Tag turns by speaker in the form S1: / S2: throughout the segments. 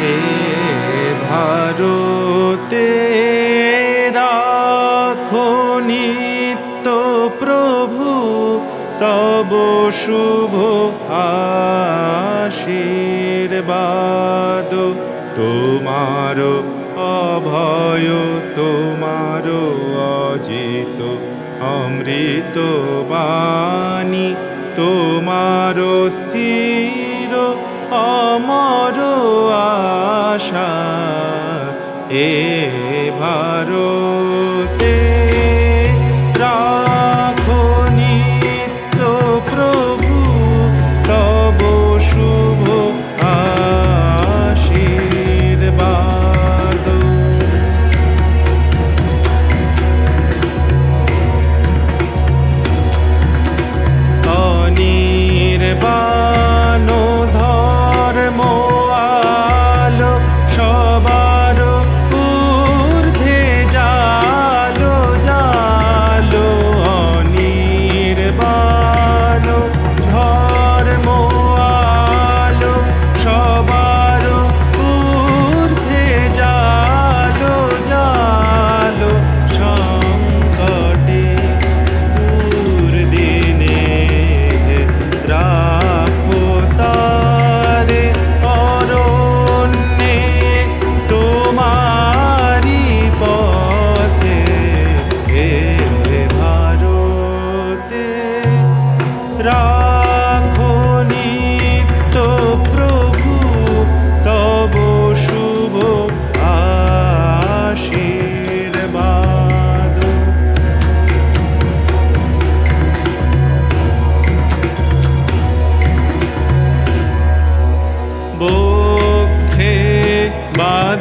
S1: এ ভারতে রাখো প্রভু, তব শুভ আশীর্বাদ। তোমার অভয় তোমার অজিত, অমৃত বাণী তোমার স্থির, অমর এ ভারতে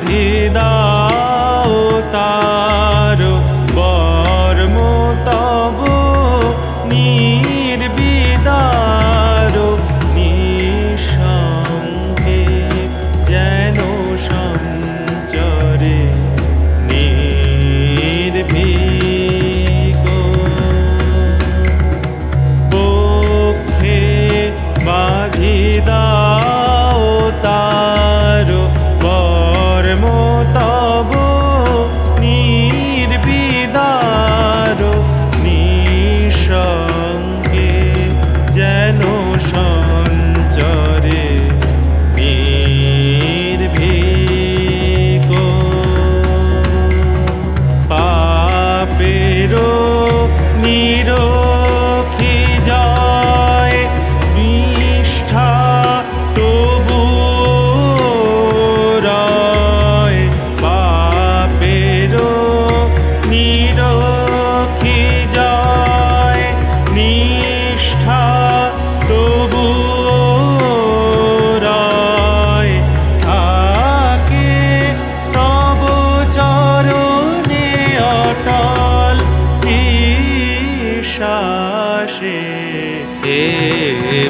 S1: বাঁধি তার বর্ম তব নির্বি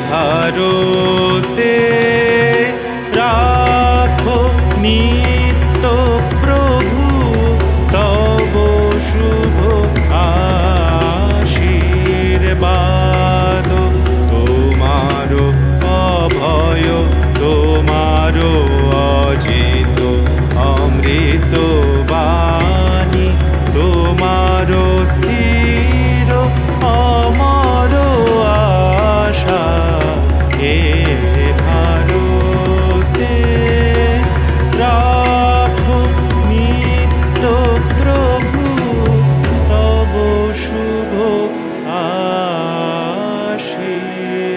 S1: ভারতে রাখো নিয়ে Amen.